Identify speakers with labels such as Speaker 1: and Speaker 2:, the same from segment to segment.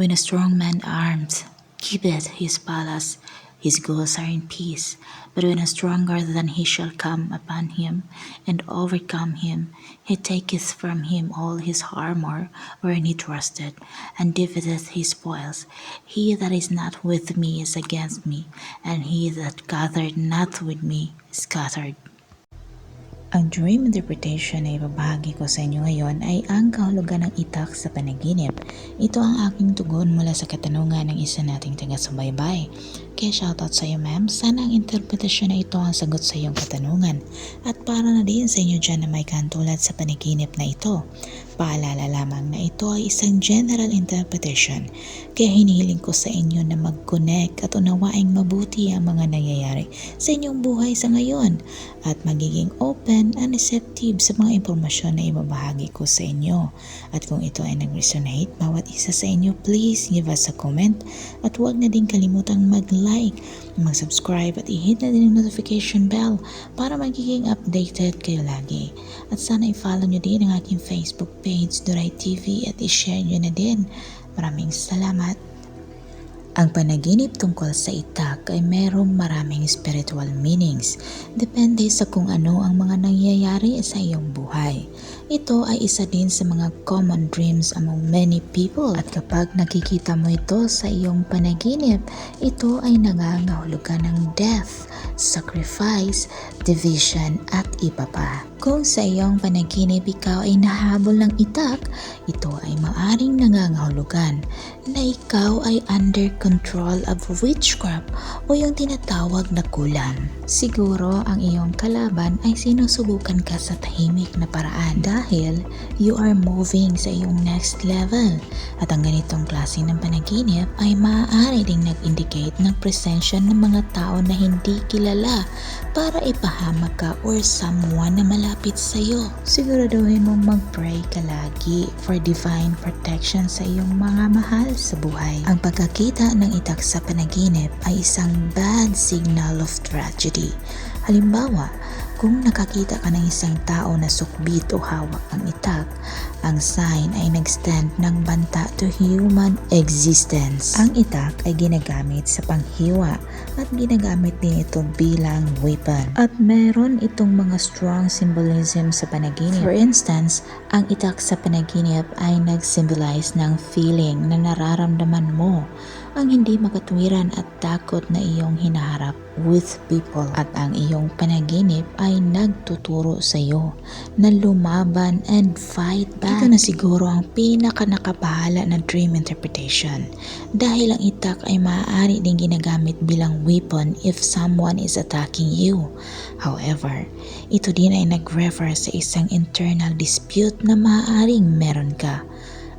Speaker 1: When a strong man arms, keepeth his palace, his goods are in peace. But when a stronger than he shall come upon him, and overcome him, he taketh from him all his armor wherein he trusted, and divideth his spoils. He that is not with me is against me, and he that gathereth not with me is scattered. Ang dream interpretation na ibabahagi ko sa inyo ngayon ay ang kahulugan ng itak sa panaginip. Ito ang aking tugon mula sa katanungan ng isa nating taga-subaybay. Kaya shoutout sa iyo ma'am, sana ang interpretasyon na ito ang sagot sa iyong katanungan. At para na din sa inyo dyan na may kantulad sa panaginip na ito. Paalala lamang na ito ay isang general interpretation, kaya hinihiling ko sa inyo na mag-connect at unawaing mabuti ang mga nangyayari sa inyong buhay sa ngayon at magiging open and receptive sa mga impormasyon na ibabahagi ko sa inyo. At kung ito ay nag-resonate, bawat isa sa inyo, please give us a comment at huwag na din kalimutang mag-like, mag-subscribe at i-hit na din ang notification bell para magiging updated kayo lagi. At sana i-follow nyo din ang aking Facebook page, Duray TV at i-share nyo na din. Maraming salamat. Ang panaginip tungkol sa itak ay merong maraming spiritual meanings. Depende sa kung ano ang mga nangyayari sa iyong buhay. Ito ay isa din sa mga common dreams among many people at kapag nakikita mo ito sa iyong panaginip, ito ay nangangahulugan ng death, sacrifice, division at iba pa. Kung sa iyong panaginip ikaw ay nahabol ng itak, ito ay maaring nangangahulugan na ikaw ay under control of witchcraft o yung tinatawag na kulam. Siguro ang iyong kalaban ay sinusubukan ka sa tahimik na paraan dahil you are moving sa iyong next level. At ang ganitong klase ng panaginip ay maaari ding nag-indicate ng presensya ng mga tao na hindi kilala para ipahamak ka or someone na malapit sa iyo. Siguraduhin mong mag-pray ka lagi for divine protection sa iyong mga mahal sa buhay. Ang pagkakita ng itak sa panaginip ay isang bad signal of tragedy. Halimbawa, kung nakakita ka ng isang tao na sukbit o hawak ang itak, ang sign ay nag-stand ng banta to human existence. Ang itak ay ginagamit sa panghiwa at ginagamit din ito bilang weapon. At meron itong mga strong symbolism sa panaginip. For instance, ang itak sa panaginip ay nag-symbolize ng feeling na nararamdaman mo ang hindi makatwiran at takot na iyong hinaharap with people at ang iyong panaginip ay nagtuturo sa iyo na lumaban and fight back. Ito na siguro ang pinaka nakabahala na dream interpretation dahil ang itak ay maaari din ginagamit bilang weapon if someone is attacking you. However, ito din ay nag-refer sa isang internal dispute na maaaring meron ka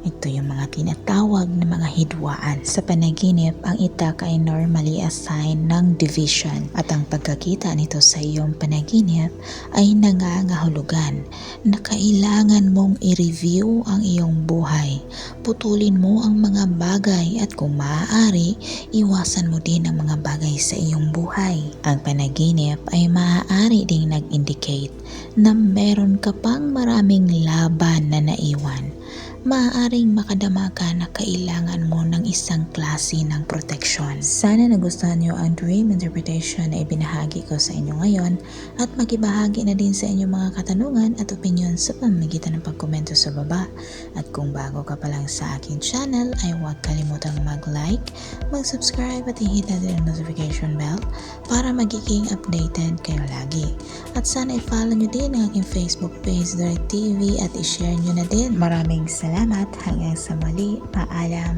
Speaker 1: ito yung mga tinatawag na mga hidwaan. Sa panaginip, ang itak ay normally a sign ng division at ang pagkakita nito sa iyong panaginip ay nangangahulugan na kailangan mong i-review ang iyong buhay. Putulin mo ang mga bagay at kung maaari, iwasan mo din ang mga bagay sa iyong buhay. Ang panaginip ay maaari ding nag-indicate na meron ka pang maraming laban na naiwan maaaring makadama ka na kailangan mo ng isang klase ng proteksyon. Sana nagustuhan nyo ang dream interpretation na ibinahagi ko sa inyo ngayon at magibahagi na din sa inyong mga katanungan at opinion sa pamamagitan ng pagkomento sa baba. At kung bago ka pa lang sa aking channel ay huwag kalimutang mag-like, mag-subscribe at i-hit na din ang notification bell para magiging updated kayo lagi. At sana i-follow nyo din ang aking Facebook page Direct TV at i-share nyo na din. Maraming salamat hanggang sa muli. Paalam.